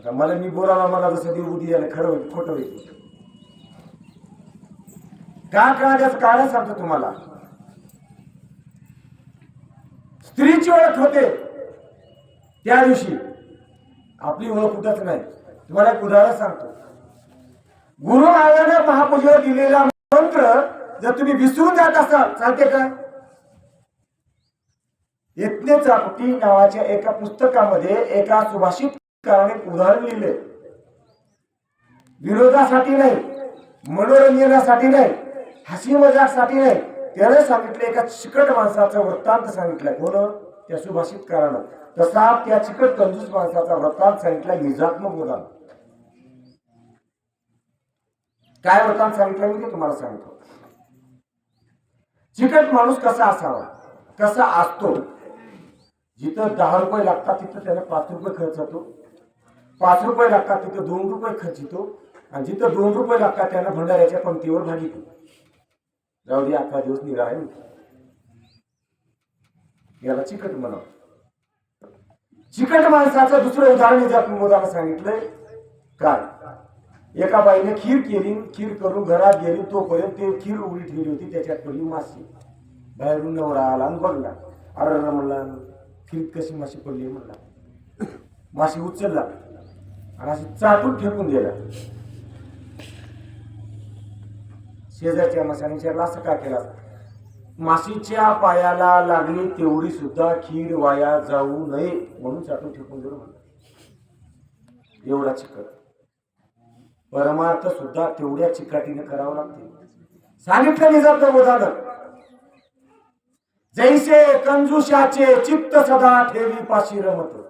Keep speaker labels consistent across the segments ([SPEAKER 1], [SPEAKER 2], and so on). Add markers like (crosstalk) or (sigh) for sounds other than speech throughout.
[SPEAKER 1] आता मला मी बोलावा मला जसं देव बुद्धी यायला खरं होईल खोटं होईल. का कळा कारण सांगतो तुम्हाला? स्त्रीची ओळख होते त्या दिवशी. आपली ओळख कुठंच नाही. तुम्हाला एक उदाहरण सांगतो. गुरु महाराजांना महापूजेवर दिलेला मंत्र जर तुम्ही विसरून जात असाल चालते का? यज्ञ चापटी नावाच्या एका पुस्तकामध्ये एका सुभाषित एक उदाहरण लिहिले. विरोधासाठी नाही मनोरंजनासाठी नाही हसी मजाकसाठी नाही. त्याने सांगितलं एका चिकट माणसाचा वृत्तांत सांगितलाय. कोण? त्या सुभाषित सुभाषितकारानं तसा त्या चिकट कंजूस माणसाचा वृत्तांत सांगितला निजात्मक उदाहरण काय वृत्तांत सांगितलं मी ते तुम्हाला सांगतो. चिकट माणूस कसा असावा? कसा असतो? जिथं दहा रुपये लागतात तिथं त्याला पाच रुपये खर्च होतो. पाच रुपये लागतात तिथं दोन रुपये खर्च येतो. आणि जिथं दोन रुपये लागतात त्याला भंडाऱ्याच्या पंक्तीवर भागितो जाऊ दे अकरा दिवस निराळे आहे. याला चिकट म्हणावं. चिकट माणसाचं दुसरं उदाहरण ज्या मोदाला सांगितलंय. काय? एका बाईने खीर केली खीर करून घरात गेली तोपर्यंत ते खीर उघडी ठेवली होती त्याच्यात पडली मासे बाहेरून नवरा आला आणि बघला. अरे म्हणला खीर कशी माशी पडली? म्हणला. माशी उचलला. आणि अशी चाटून फेकून दिला शेजारच्या माशाने विचारला असं का केला? माशीच्या पायाला लागली तेवढी सुद्धा खीर वाया जाऊ नये. म्हणून चाटून ठेकून दिलं म्हणलं. एवढा चिकट. परमार्थ सुद्धा तेवढ्या चिकाटीने करावं लागते. सांगितलं निजात उदाहरण. जैसे कंजुषाचे चित्त सदा ठेवी पाशी रमत.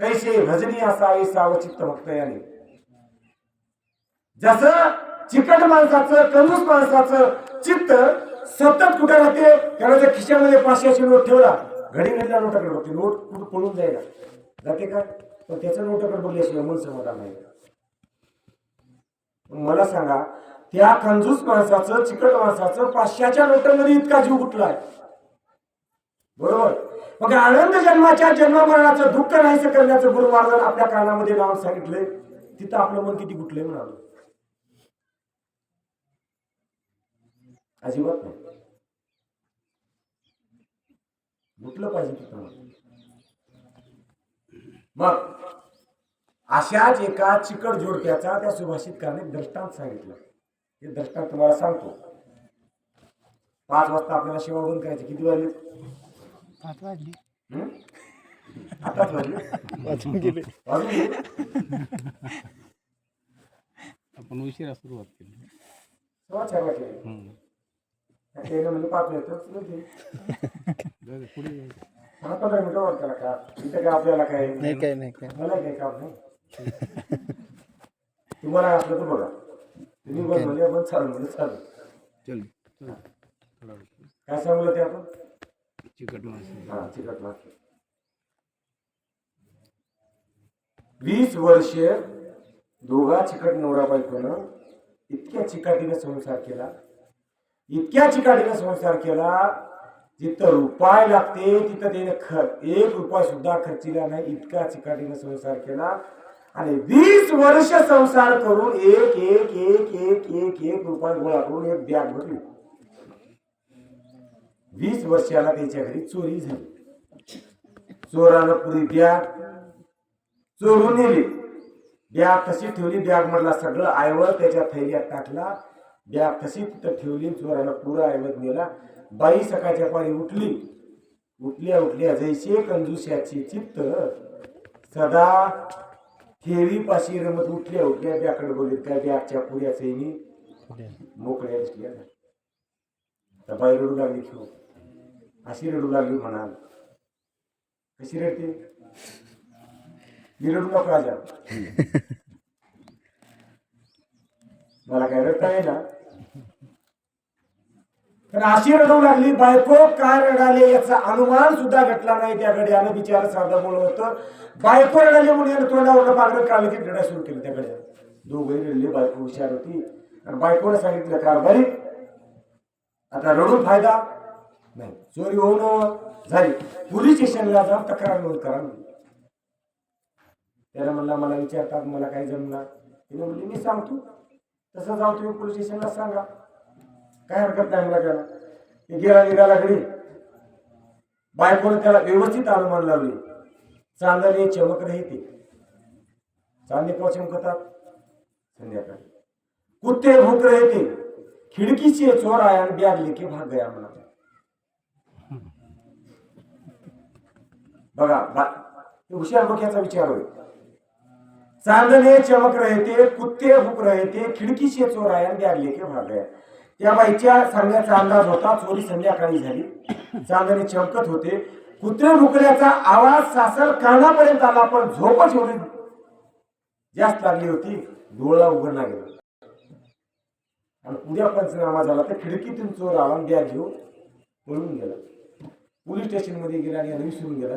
[SPEAKER 1] तैसे भजनी असावी सावचित्त भक्त याने जसं चिकट माणसाचं कंजूस माणसाचं चित्त सतत कुठे राहते त्याला जर खिशामध्ये पाचशेची नोट ठेवला घडी घडल्या नोटाकडे बघते नोट कुठं पळून जायला. जाते का? पण त्याच्या नोटाकडे बघल्याशिवाय मन समाधान नाही. मला सांगा त्या कंजूस माणसाचं चिकट माणसाचं पाचशेच्या नोटामध्ये इतका जीव गुटलाय बरोबर? मग आनंद जन्माच्या जन्ममरणाचं दुःख नाहीसं करण्याचं गुरु महाराज आपल्या कानामध्ये नाव सांगितलंय तिथं आपलं मन किती गुटले म्हणाल अजिबात नाही. गुटलं पाहिजे तिथं मग अशाच एका चिकट जोडक्याचा त्या सुभाषितकाने दृष्टांत सांगितलं. हे दृष्टांत तुम्हाला सांगतो. पाच वाजता आपल्याला सेवा बंद करायची. किती वाजले?
[SPEAKER 2] पाच वाजली
[SPEAKER 1] हं? आताच वाजले
[SPEAKER 2] वाचून गेले
[SPEAKER 1] वाजून गेले?
[SPEAKER 3] आपण उशिरा सुरुवात केली। हम्म.
[SPEAKER 1] त्याला म्हणजे पाच वाजता
[SPEAKER 3] जाऊ दे, पुढे जाऊ.
[SPEAKER 1] दहा पंधरा मिनिटं वर करा का? इथं काय आपल्याला काय?
[SPEAKER 2] नाही काय नाही काय
[SPEAKER 1] मला काही काम नाही. तुम्हाला असलं तर बघा. तुम्ही बंद म्हणजे बंद चालू म्हणजे चालू.
[SPEAKER 3] चल चल. थोडा वेळ.
[SPEAKER 1] काय सांगलं ते आपण?
[SPEAKER 3] चिकट मासे
[SPEAKER 1] हा चिकट मासे वीस वर्षे दोघा चिकट नवरा बायकोनं इतक्या चिकाटीने संसार केला. इतक्या चिकाटीने संसार केला जिथं रुपाय लागते तिथं त्याने ख एक रुपया सुद्धा खर्चिला नाही इतका चिकाटीने संसार केला. आणि वीस वर्ष संसार करून एक एक एक एक एक एक रुपया गोळा करून एक बॅग भरली. वीस वर्षाला त्याच्या घरी चोरी झाली. चोरानं पुरी बॅग चोरून नेली. बॅग तशी ठेवली बॅग मधला सगळं आयवळ त्याच्या थैल्यात टाकला. बॅग तशी तिथं ठेवली चोरानं पुरा ऐवत नेला. बाई सकाळच्या पाणी उठली. उठल्या उठल्या जैसे कंजूशाची चित्त सदा ठेवी पाशी रमत उठल्या उठल्या बॅकडे बोलत त्या बॅगच्या पुऱ्या सैनी मोकळ्या दिसल्या. तर बाई रडू लागली खेळ अशी रडू लागली म्हणाल. कशी रडते? मी रडू नको राजा. मला काय रडता येईना. तर अशी रडू लागली बायको काय रडाले याचा अनुमान सुद्धा घटला नाही. त्या घड्यानं बिचार साधामुळे होतं. बायको रडाली म्हणून यानं तोंडावर पागड काढलं की रडा सुरू केलं त्या घड्या दोघे रडले बायको हुशार होती. आणि बायकोने सांगितलं कारभारी आता रडून फायदा नाही. चोरी होणं झाली. पोलीस स्टेशनला जा तक्रार नोंद करा त्याला म्हणला मला विचारतात मला काही जमणार. तिने म्हणली मी सांगतो. तसं जाऊ तुम्ही पोलीस स्टेशनला सांगा. काय हरकत नाही मला त्याला. ते गेला निघाला घरी. बायकोने त्याला व्यवस्थित अनुमान लावले. चांदणे चमक येते चांदणे केव्हा चमकतात. संध्याकाळी. कुत्ते भूक येते खिडकीचे चोर आया आणि बॅग लेके भाग गया म्हणा बघा बा- हुशार डोक्याचा विचार होय. चांदणे चमक राहते कुत्ते भूक राहते खिडकीचे चोर आहे आणि बॅग लेके भागले त्या बाईच्या सांगण्याचा अंदाज होता चोरी संध्याकाळी झाली. चांदणे चमकत होते. कुत्रे भुकल्याचा आवाज सासर कानापर्यंत आला पण झोपच एवढी जास्त लागली होती डोळा उघडला गेला. आणि उद्या पंचनामा झाला तर खिडकीतून चोर आला द्या घेऊन पळून गेला. पोलीस स्टेशनमध्ये गेला आणि विसरून गेला.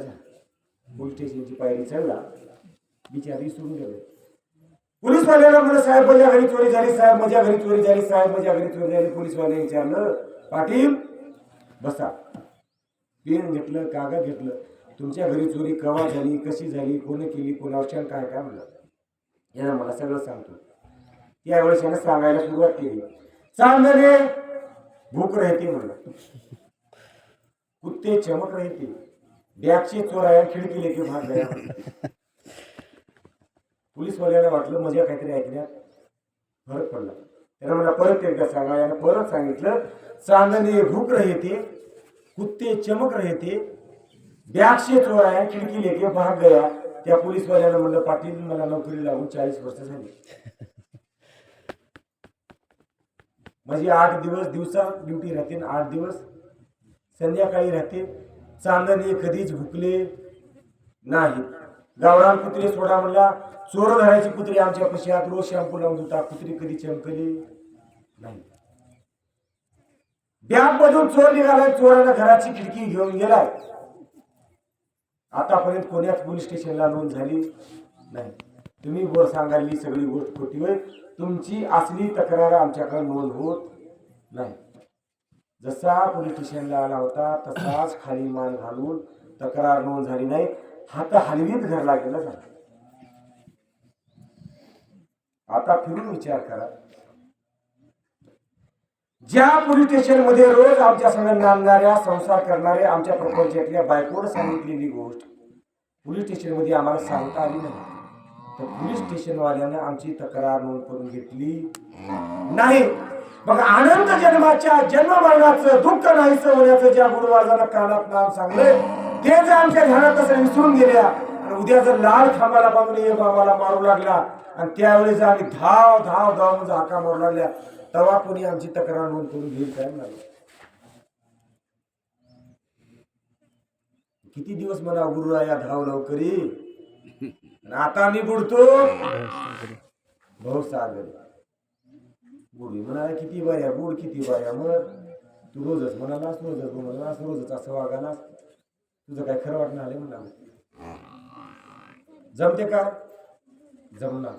[SPEAKER 1] पोलीस स्टेशनची पायरी चढला बिचारी सोडून गेले. पोलीस वाल्याला म्हणलं साहेब माझ्या घरी चोरी झाली साहेब माझ्या घरी चोरी झाली साहेब माझ्या घरी चोरी झाली. पोलीस वाल्याने विचारलं पाटील बसा. पेन घेतलं कागद घेतलं. तुमच्या घरी चोरी केव्हा झाली कशी झाली कोणी केली कोणावर काय काय म्हणलं? यानं मला सगळं सांगतो. त्यावेळेस यानं सांगायला सुरुवात केली. चांदणे भूक राहते म्हणलं. कुत्ते चमक राहते. बॅगची चोर आहे खिडकी लेके भाग गया. वाटलं मजा काहीतरी ऐकण्यात फरक पडला. त्यानं मला परत एकदा सांगा. यानं परत सांगितलं चांदणे भूक राहते कुत्ते चमक राहते बॅगशे चोर आहे खिडकी लेके भाग गया. त्या पोलीसवाल्यानं म्हणलं पाटील मला नोकरी लागून चाळीस वर्ष झाली. म्हणजे आठ दिवस दिवसा ड्युटी राहते आठ दिवस संध्याकाळी राहते. चांदणे कधीच भुकले नाही. गावरान कुत्रे सोडा म्हणला चोर धरायची कुत्री आमच्या पश्चात रोज शॅम्पू लावून होता कुत्री कधी चमकली नाही. बॅग मधून चोर निघालाय चोरानं घराची खिडकी घेऊन गेलाय. आतापर्यंत कोण्याच पोलीस स्टेशनला नोंद झाली नाही. तुम्ही वर सांगायली सगळी गोष्ट खोटी होय. तुमची असली तक्रार आमच्याकडे नोंद होत नाही. जसा पोलीस स्टेशनला आला होता तसाच खाली मान घालून तक्रार नोंद झाली नाही. हात हलवीत घरला गेला झाला. आता फिरून विचार करा. ज्या पोलीस स्टेशनमध्ये रोज आमच्या सगळ्यांना नांदणाऱ्या संसार करणाऱ्या आमच्या प्रपंचातल्या बायकोनं सांगितलेली गोष्ट पोलीस स्टेशनमध्ये आम्हाला सांगता आली नाही. तर पोलीस स्टेशन वाल्यानं आमची तक्रार नोंद करून घेतली. नाही. मग आनंद जन्माच्या जन्म मरणाचं दुःख नाहीचं होण्याचं ज्या गुरुवाजानं कानात नाम सांगलंय ते जर आमच्या ध्यानात असं विसरून गेल्या आणि उद्या जर लाल खांबाला बांधून ये आम्हाला मारू लागला आणि त्यावेळेस आम्ही धाव धाव धाव म्हणजे हाका मारू लागल्या तेव्हा कोणी आमची तक्रार नोंद करून घेईल काय नाही किती दिवस मला गुरुराया धाव लवकरी आता मी बुडतो? भाऊ सागर. बुडी म्हणाला किती बऱ्या बुड किती बऱ्या मग तू रोजच म्हणालास रोजच म्हणालास रोजच असं वागालास. तुझं काय खरं वाटणं आले म्हणा. जमते का? जमणार.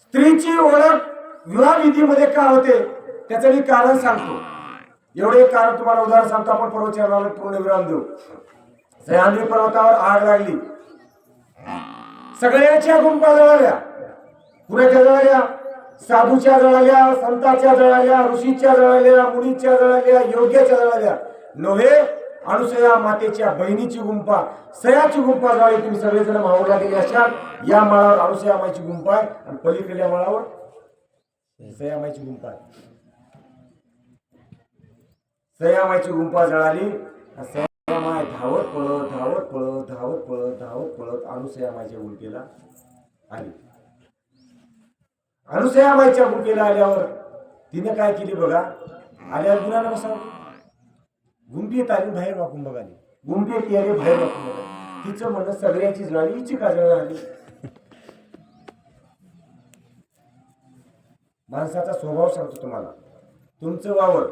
[SPEAKER 1] स्त्रीची ओळख विवाह विधीमध्ये का होते? त्याचं मी कारण सांगतो. एवढे कारण तुम्हाला उदाहरण सांगतो. आपण पर्वचनाला पूर्ण विराम देऊ. सह्याद्री पर्वतावर आग लागली. सगळ्याच्या गुंपा जळाल्या कुणाच्या जळाल्या साधूच्या जळाल्या संताच्या जळाल्या ऋषीच्या जळाल्या मुनीच्या जळाल्या योग्याच्या जळाल्या. नव्हे अनुसया मातेच्या बहिणीची गुंफा सयाची गुंपा जळाली तुम्ही सगळेजण मावळला गेले असाल या माळावर अनुसया माईची गुंपा आहे आणि पलीकडल्या माळावर सयामाईची गुंफा आहे. सयामाईची गुंफा जळाली सयामाय धावत पळत धावत पळत धावत पळत धावत पळत अनुसयामाईच्या उलटीला आली. अनुसयामाईच्या गुंपेला आल्यावर तिने काय केली बघा? आल्यावर गुणाला बसा. गुंपीत आली बाहेर वाकून बघाली. गुंपीत आली बाहेर वाकून बघाली. तिचं म्हणणं सगळ्याची जळाली हिची का जळाली माणसाचा स्वभाव सांगतो तुम्हाला. तुमचं वावर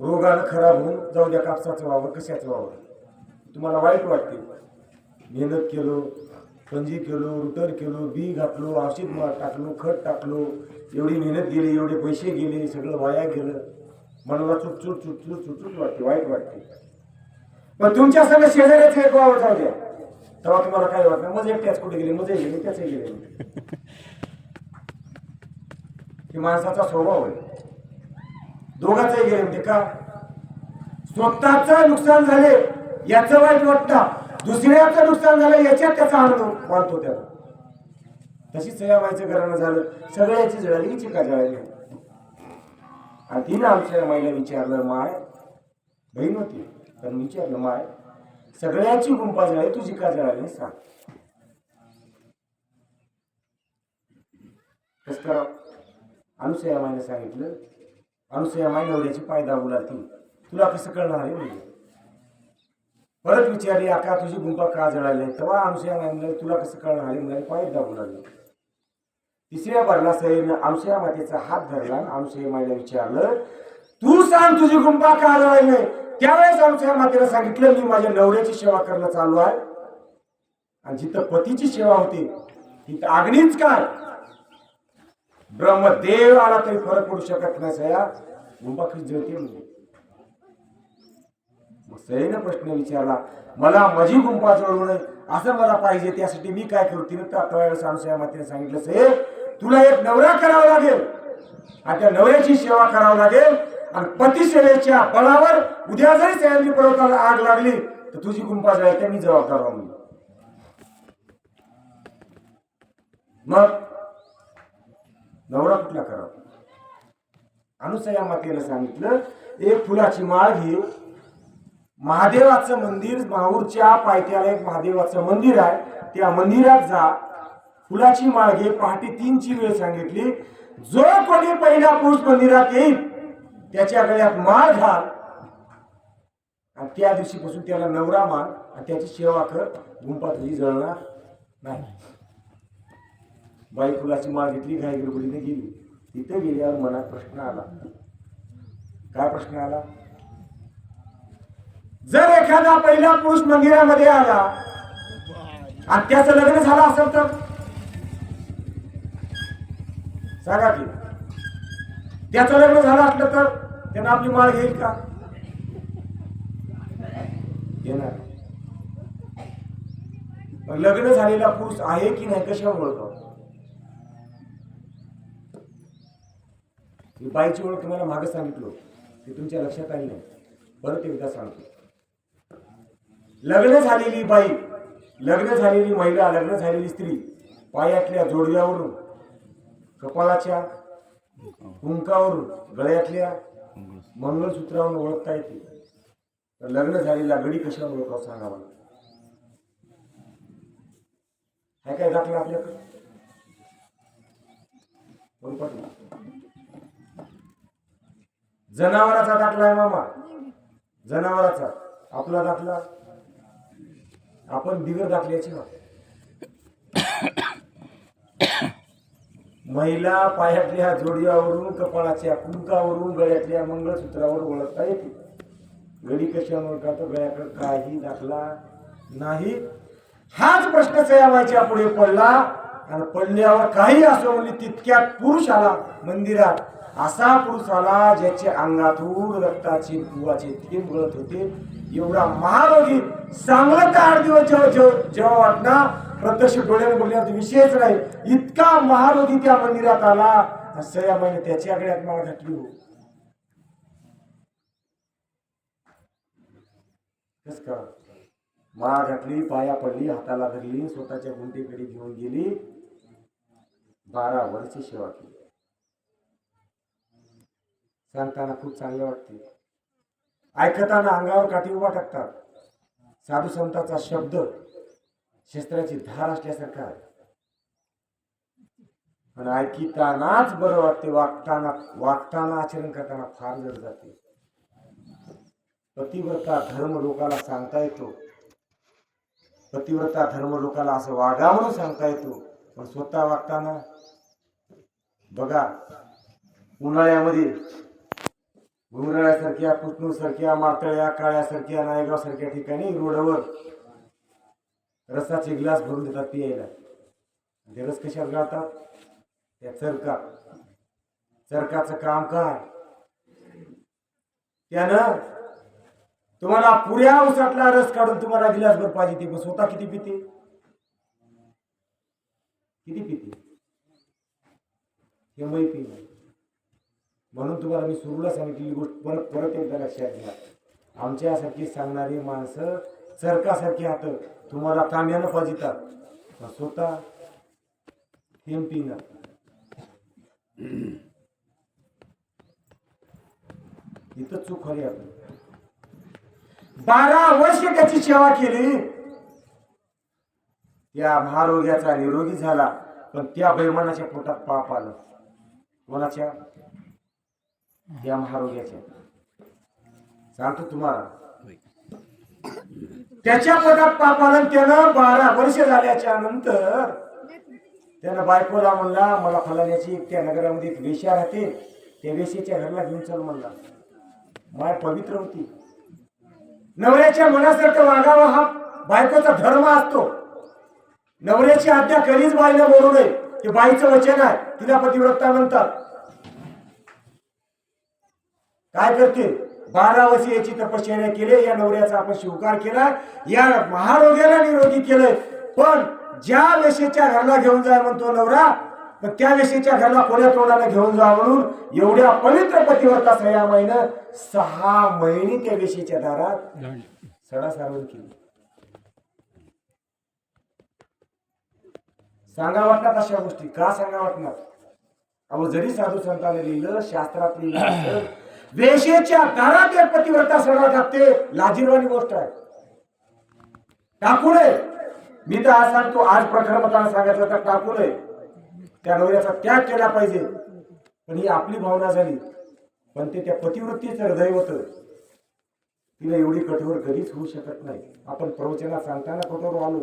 [SPEAKER 1] रोगानं खराब होऊन जाऊ द्या कापसाचं वावर कशाचं वावर? तुम्हाला वाईट वाटते. मेहनत केलं पंजी केलो रुटर केलो बी घातलो औषध मार टाकलो खत टाकलो एवढी मेहनत गेली एवढे पैसे गेले सगळं वाया गेलं. मनाला चुटचुट चुटचुट चुटचुट वाटते वाईट वाटते. पण तुमच्या सगळं शेजाऱ्याचं एक वावर जाऊ द्या. तेव्हा तुम्हाला काय वाटलं? मग एकट्याच कुठे गेले? मजे गेले त्याचे गेले. (laughs) ही माणसाचा स्वभाव आहे. दोघांचंही गेले म्हणजे का? स्वतःच नुकसान झाले याचं वाईट वाटतं. दुसऱ्याचं नुकसान झालं याच्यात त्याचा आनंद वाढतो त्याला. तशीच सयाबाईचं घराणं झालं. सगळ्याची जळाली चिका जळाली. आणि तिनं आमच्या माईला विचारलं माय बहीण होती. तर विचारलं माय सगळ्याची गुंपा जळाली तुझी का जळाली सांग. कस करा. अनुसया माईने सांगितलं अनुसया माई नवऱ्याची पाय दाबू लागतील तुला कसं कळणार आहे म्हणजे परत विचारली आका तुझी गुंपा का जळाली? तेव्हा अनुसया म्हणलं तुला कसं कळणार? आहे म्हणजे पाय दाबू लागले तिसऱ्या भरला सईनं अनुसया मातेचा हात धरला आणि अनुसया माईला विचारलं तू सांग तुझी गुंपा का जळाली त्यावेळेस अनुसया मातेला सांगितलं मी माझ्या नवऱ्याची सेवा करणं चालू आहे. आणि जिथं पतीची सेवा होती तिथं अग्नीच काय? ब्रह्मदेव आला तरी फरक पडू शकत नाही सया गुंबा कशी जळते म्हणजे मग प्रश्न विचारला. मला माझी गुंपा जळू नये असं मला पाहिजे त्यासाठी मी काय करू? तिने त्या वेळेस अनुसया मातेने सांगितलं से तुला एक नवरा करावा लागेल. आणि त्या नवऱ्याची सेवा करावी लागेल. आणि पतिसेवेच्या बळावर उद्या जरी सह्याद्री पर्वताला आग लागली तर तुझी गुंपा जळते मी जबाबदार राहून मग नवरा कुठला करावा? अनुसया मातेनं सांगितलं एक फुलाची माळ घे महादेवाचं मंदिर माहूरच्या पायथ्याला एक महादेवाचं मंदिर आहे. त्या मंदिरात जा. फुलाची माळ घे. पहाटे तीनची वेळ सांगितली. जो कोणी पहिला पुरुष मंदिरात येईल त्याच्या गळ्यात माळ घाल. आणि त्या दिवशीपासून त्याला नवरा मान आणि त्याची सेवा कर. गुंपा तुझी जळणार नाही. बाई फुलाची माळ घेतली घाई गडबडीने गेली. तिथे गेल्यावर मनात प्रश्न आला. काय प्रश्न आला? जर एखादा पहिला पुरुष मंदिरामध्ये आला आणि त्याचं लग्न झालं असेल तर? सांगा की. त्याचं लग्न झालं असलं तर त्यानं आपली माळ घेईल का? घेणार. लग्न झालेला पुरुष आहे की नाही कशावर ओळख मी बाईची ओळख तुम्हाला मागे सांगितलो ते तुमच्या लक्षात आली नाही. परत एकदा सांगतो. लग्न झालेली बाई लग्न झालेली महिला लग्न झालेली स्त्री पायातल्या जोडव्यावरून कपाळाच्या कुंकावरून गळ्यातल्या मंगळसूत्रावरून ओळखता येते. तर लग्न झालेला गडी कशा ओळखावं सांगा हे काय दाखला आपल्याकडे? जनावराचा दाखला आहे मामा. जनावराचा. आपला दाखला? आपण बिगर दाखल्याची महिला पायातल्या जोडीवावरून कपाळाच्या कुंकावरून गळ्यातल्या मंगळसूत्रावर ओळखता येते. गडी कशावर ओळखतो गळ्याकडे काही दाखला नाही. हाच प्रश्न सयाबाईच्या पुढे पडला. आणि पडल्यावर काही असो म्हणजे तितक्यात पुरुष आला मंदिरात. असा पुरुष आला अंगातून रक्ताचे बुवाचे थेंब गळत होते. एवढा महारोगी चांगलं का आठ दिवस जेव्हा जेव्हा वाटणार प्रत्यक्ष डोळ्याने बोलण्यात विषयच नाही. इतका महारोगी त्या मंदिरात आला. सया महिने त्याची गळ्यात आत्मा घातली हो कस का? माळ घातली पाया पडली हाताला धरली स्वतःच्या गुंटीकडे घेऊन गेली. बारा वर्ष सेवा केली. सांगताना खूप चांगले वाटते. ऐकताना अंगावर काठी उभा टाकतात. साधू संताचा शब्द शस्त्राची धार असल्यासारखा आहे. पण ऐकितानाच बरं वाटते वागताना वागताना आचरण करताना फार जड जाते. पतिव्रता धर्म लोकाला सांगता येतो. पतिव्रता धर्म लोकाला असं वागा म्हणून सांगता येतो. पण स्वतः वागताना बघा उन्हाळ्यामध्ये घुमराळ्यासारख्या पुतणूसारख्या मातळ्या काळ्यासारख्या नायगावसारख्या ठिकाणी रोडवर रसाचे ग्लास भरून देतात पियायला. ते रस कशात गाळतात? त्या चरका चरकाचं काम काय? त्यानं तुम्हाला पुऱ्या उसातला रस काढून तुम्हाला गिलासभर पाहिजे ते पण स्वतः किती पिते? किती पिते? केव्हाही पिणार म्हणून तुम्हाला मी सुरूला सांगितलेली गोष्ट परत परत एकदा लक्षात घ्या. आमच्यासारखी सांगणारी माणसं चरकासारखी हात. तुम्हाला तांब्यानं पाजितात पण स्वतः थेंब पिणार इथं चूक खरी आपण बारा वर्ष त्याची सेवा केली. त्या महारोग्याचा निरोगी झाला. पण त्या बैमानाच्या पोटात पाप आलं. कोणाच्या? त्या महारोग्याच्या सांगतो तुम्हाला. त्याच्या पदात पापालन त्यानं बारा वर्ष झाल्याच्यानंतर त्यानं बायकोला म्हणला मला फलाण्याची त्या नगरामध्ये एक वेश्या राहते. त्या वेश्याच्या घरला घेऊन चल म्हणला. माय पवित्र होती. नवऱ्याच्या मनासारखं वागावा हा बायकोचा धर्म असतो. नवऱ्याची आज्ञा कधीच बाईला बोलू नये. ते बाईचं वचन आहे. तिला पतिव्रता म्हणतात. काय करते बारा वर्ष याची तपश्चर्या केली या नवऱ्याचा आपण स्वीकार केला या महारोग्याला निरोगी केलंय. पण ज्या वेशेच्या घरला घेऊन जा म्हणतो नवरा तर त्या वेशेच्या घरला कोण्या तोंडाला घेऊन जा म्हणून एवढ्या पवित्र पतिव्रता सह्यामाईनं सहा महिने त्या वेशेच्या दारात
[SPEAKER 3] झाडली.
[SPEAKER 1] सडा सारवण केली. सांगा वाटणार अशा गोष्टी? का सांगा वाटणार? अहो जरी साधू संतांनी लिहिलं शास्त्रात लिहिलं वेशेच्या दारात एक पतिव्रता सडा टाकते लाजीरवाणी गोष्ट आहे. टाकू नये मी तर आज सांगतो आज प्रखरपणाने सांगितलं तर टाकू नये त्या नवऱ्याचा त्याग केला पाहिजे. पण ही आपली भावना झाली. पण ते त्या पतिवृत्तीचं हृदय होतं. तिला एवढी कठोर कधीच होऊ शकत नाही. आपण प्रवचनात सांगताना कठोर आलो.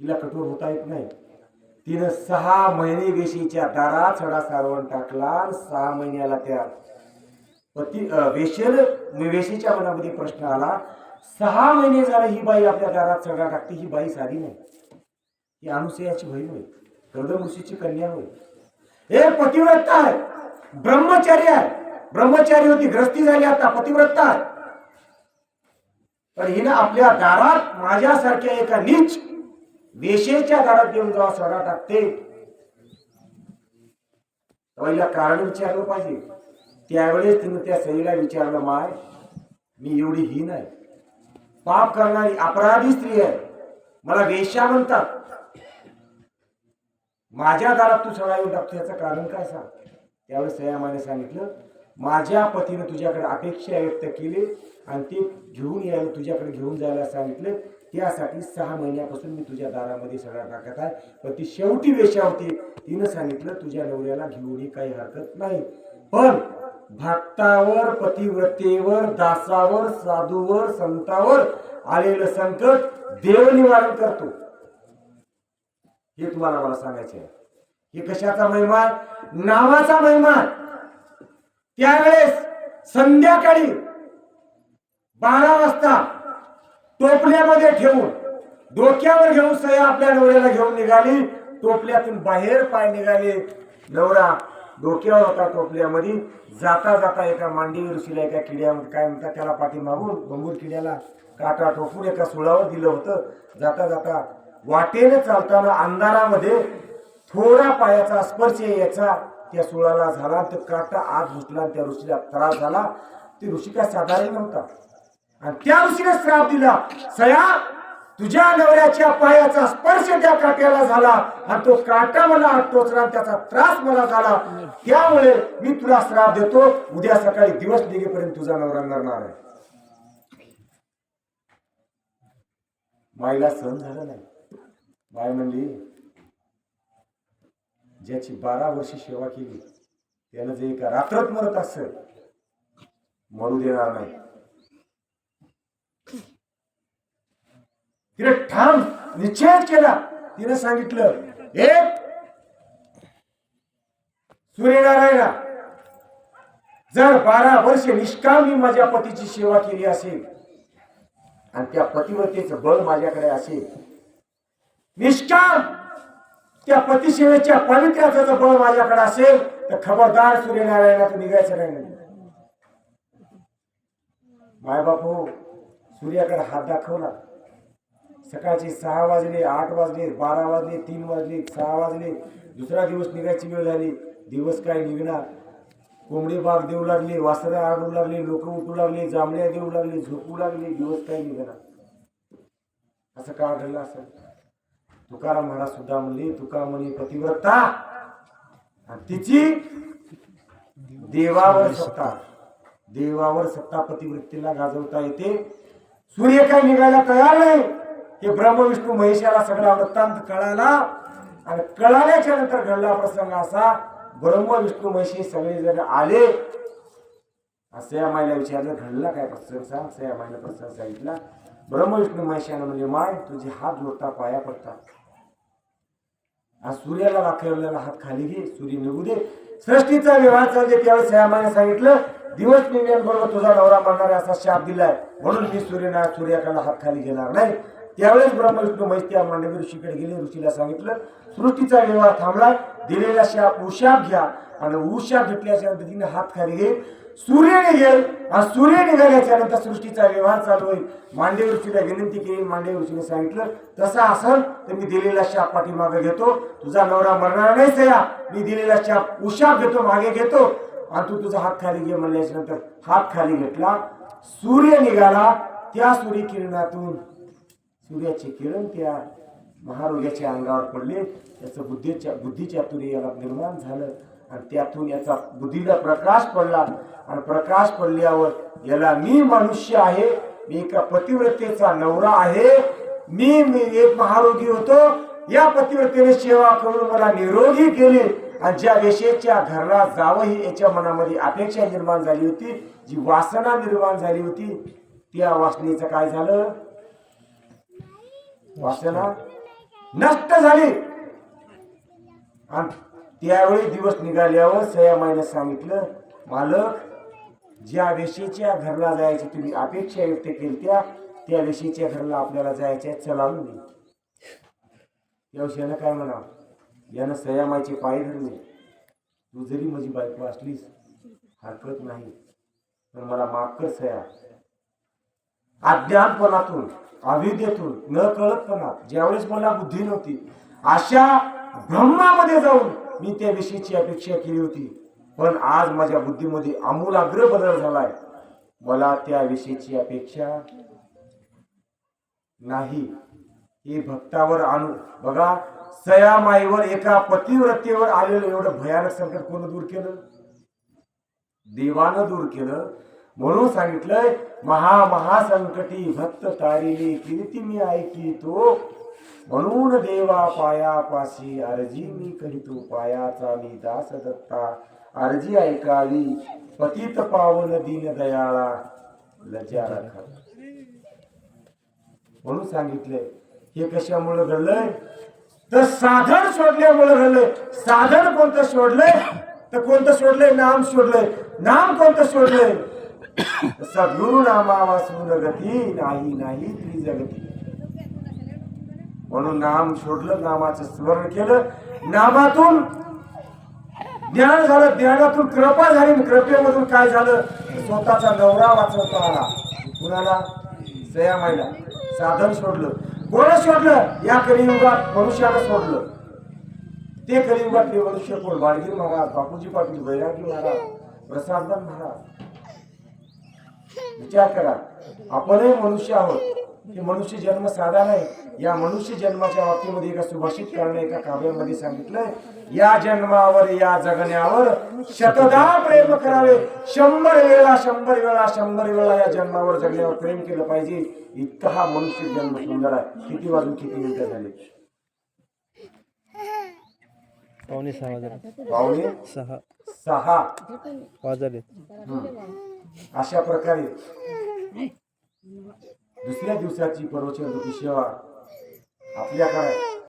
[SPEAKER 1] तिला कठोर होता येत नाही. तिनं सहा महिने वेशीच्या दारात सडा सारवण टाकला आणि सहा महिन्याला त्या पती वेशेल वेशीच्या मनामध्ये प्रश्न आला सहा महिने झाले ही बाई आपल्या दारात सडा टाकते ही बाई साधी नाही. ही अनुसयाची बहीण होय कर्दमुशीची कन्या होय. हे पतिव्रता आहे ब्रह्मचारी आहे. ब्रह्मचारी होती ग्रस्ती झाली आता पतिव्रता आहे. पण हिनं आपल्या दारात माझ्यासारख्या एका नीच वेशेच्या दारात येऊन जेव्हा सडा टाकते. पहिला कारण विचारलं पाहिजे. त्यावेळेस तिनं त्या सईला विचारलं माय मी एवढी ही नाही पाप करणारी अपराधी स्त्री आहे. मला वेश्या म्हणतात. माझ्या दारात तू सगळा येऊन टाकतो याचं कारण काय सांग? त्यावेळेस सयामाने सांगितलं माझ्या पतीने तुझ्याकडे अपेक्षा व्यक्त केली आणि ते घेऊन यायला तुझ्याकडे घेऊन जायला सांगितलं. त्यासाठी सहा महिन्यापासून मी तुझ्या दारामध्ये सगळा टाकत आहे. पण ती शेवटी वेशा होती. तिनं सांगितलं तुझ्या नवऱ्याला घेऊन काही हरकत नाही. पण भक्तावर पतिव्रतेवर दासावर साधूवर संतावर आलेलं संकट देव निवारण करतो. हे तुम्हाला मला सांगायचे आहे. हे कशाचा महिमा नावाचा महिमा त्यावेळेस संध्याकाळी बारा वाजता टोपल्यामध्ये ठेवून डोक्यावर घेऊन सया आपल्या नवऱ्याला घेऊन निघाली. टोपल्यातून बाहेर पाय निघाले. नवरा डोक्यावर होता टोपल्यामध्ये. जाता जाता एका मांडी ऋषीला एका किड्यामध्ये काय म्हणतात त्याला पाठी मागून बंगूर किड्याला काटा ठोकून एका सुळावर दिलं होतं. जाता जाता वाटेने चालताना अंधारामध्ये थोडा पायाचा स्पर्श याचा त्या सुळाला झाला तर काटा आत घुसला आणि त्या ऋषीला त्रास झाला. ते ऋषी काय साधारण नव्हता. आणि त्या ऋषीने श्राप दिला सया तुझ्या नवऱ्याच्या पायाचा स्पर्श त्या काट्याला झाला आणि तो काटा मला टोचला त्याचा त्रास मला झाला. त्यामुळे मी तुला श्राप देतो. उद्या सकाळी दिवस निघेपर्यंत तुझा नवरा मरणार आहे. माईला सहन झालं नाही. माय म्हणली ज्याची बारा वर्षी सेवा केली त्यानं जे एका रात्रत मरत असत मरू देणार नाही. तिने ठाम निश्चयच केला. तिने सांगितलं हे सूर्यनारायणा जर बारा वर्ष निष्काम मी माझ्या पतीची सेवा केली असेल आणि त्या पतिव्रतेचं बळ माझ्याकडे असेल निष्काम त्या पतिसेवेच्या पावित्र्याचं जर बळ माझ्याकडे असेल तर खबरदार सूर्यनारायणातून निघायचं नाही मायबापू सूर्याकडे हात दाखवला. सकाळची सहा वाजले आठ वाजले बारा वाजले तीन वाजले सहा वाजले. दुसरा दिवस निघायची वेळ झाली. दिवस काय निघणार? कोंबडी बाग देऊ लागली वासरं आडू लागली लोक उठू लागले जांभळ्या देऊ लागले झोपू लागली दिवस काय निघणार? असं का आढळलं असं तुकाराम महाराज सुद्धा म्हणले तुका म्हणे पतिव्रता. आणि तिची देवावर सत्ता. देवावर सत्ता पतिवृत्तीला गाजवता येते. सूर्य काय निघायला तयार नाही. हे ब्रह्मविष्णू महेशाला सगळा वृत्तांत कळाला. आणि कळाल्याच्या नंतर घडला प्रसंग असा ब्रह्मविष्णू महेशी सगळे जण आले. सयामाईला विचारलं घडला काय प्रसंग सांग? सयामाईला प्रसंग सांगितला. ब्रह्मविष्णू महेशानं म्हणजे माय तुझे हात जोडता पाया पडतात आज सूर्याला वाकवलेला हात खाली घे सूर्य निघू दे. सृष्टीचा व्यवहार चालते त्यावेळेस सयामाने सांगितलं दिवस बरोबर तुझा नवरा मारणार असा शाप दिलाय. म्हणून मी सूर्यना सूर्याकडे हात खाली घेणार नाही. त्यावेळेस ब्रह्मविष्णू विष्णू त्या मांडवी ऋषीकडे गेले. ऋषीला सांगितलं सृष्टीचा व्यवहार थांबला दिलेला शाप उशाप घ्या आणि उशाप घेतल्याच्या नंतर तिने हात खाली घेईल सूर्य निघेल आणि सूर्य निघाल्याच्या नंतर सृष्टीचा व्यवहार चालू होईल. मांडे ऋषीला विनंती केली. मांडे ऋषीने सांगितलं तसा असेल तर मी दिलेला शाप पाठीमागे घेतो. तुझा नवरा मरणार नाही सया. मी दिलेला शाप उशाप घेतो मागे घेतो. आणि तू तुझा हात खाली घे. म्हणल्याच्या नंतर हात खाली घेतला. सूर्य निघाला त्या सूर्यकिरणातून. सूर्याचे किरण त्या महारोग्याच्या अंगावर पडले. त्याचं बुद्धीच्या बुद्धीचातुर्य याला निर्माण झालं आणि त्यातून याचा बुद्धीला प्रकाश पडला. आणि प्रकाश पडल्यावर याला मी मनुष्य आहे मी एका पतिव्रतेचा नवरा आहे मी मी एक महारोगी होतो. या पतिव्रतेने सेवा करून मला निरोगी केले. आणि ज्या वेशेच्या घरला जावं ही याच्या मनामध्ये अपेक्षा निर्माण झाली होती जी वासना निर्माण झाली होती त्या वासनेचं काय झालं? वासना नष्ट झाली. आणि त्यावेळी दिवस निघाल्यावर सयामाईने सांगितलं मालक ज्या वेशीच्या घरला जायची तुम्ही अपेक्षा व्यक्त केली त्या त्या वेशीच्या घरला आपल्याला जायच्या चलावून दे यावेळी यानं काय म्हणा यानं सयामाईचे पाय धरले. तू जरी माझी बायको असलीस हरकत नाही. पण मला माफ कर सया अज्ञानपणातून अविद्येतून न कळतपणात ज्यावेळेस मला बुद्धी नव्हती अशा ब्रह्मामध्ये जाऊन मी त्या विषयीची अपेक्षा केली होती. पण आज माझ्या बुद्धीमध्ये आमूलाग्र बदल झालाय. मला त्या विषयीची अपेक्षा नाही. हे भक्तावर आणू. बघा सयामाईवर एका पतिव्रतेवर आलेलं एवढं भयानक संकट कोण दूर केलं? देवानं दूर केलं. म्हणून सांगितलंय महा महासंकटी भक्त तारिली कीर्ती मी ऐकी तो म्हणून देवा पायापाशी अर्जी मी करीतो. पायाचा मी दास दत्ता अर्जी ऐकावी. पतित पावन दीन दयाळा लज्जा राखा. म्हणून सांगितलंय हे कशामुळे घडलंय? तर साधन सोडल्यामुळे घडलंय. साधन कोणतं सोडलंय तर कोणतं सोडलंय नाम सोडलंय नाम कोणतं सोडलंय सद्गुरु नामा वाचून गती नाही नाही ती जगती म्हणून नाम सोडलं नामाचं स्मरण केलं. नामातून ज्ञान झालं ज्ञानातून कृपा झाली कृपेमधून काय झालं? स्वतःचा नवरा वाचवता आला. कुणाला? सयामाईला साधन सोडलं कोण सोडलं या कलियुगात मनुष्याला सोडलं ते कलियुगातले मनुष्य कोण? बाळगीर महाराज बापूजी पाटील बैरागी महाराज प्रसादन महाराज. विचार करा. आपणही मनुष्य आहोत. की मनुष्य जन्म साधा नाही. या मनुष्य जन्माच्या बाबतीमध्ये एका सुभाषित करणं एका काव्यामध्ये सांगितलंय या जन्मावर या जगण्यावर शतदा प्रेम करावे. शंभर वेळा शंभर वेळा शंभर वेळा या जन्मावर जगण्यावर प्रेम केलं पाहिजे. इतका हा मनुष्य जन्म सुंदर आहे. किती वाजून किती मिनिटं झाले?
[SPEAKER 2] पावणे सहा वाजले.
[SPEAKER 1] पावणे
[SPEAKER 2] सहा.
[SPEAKER 1] सहा.
[SPEAKER 2] वाजले.
[SPEAKER 1] अशा प्रकारे दुसऱ्या दिवसाची पर्वचन सेवा आपल्याकडे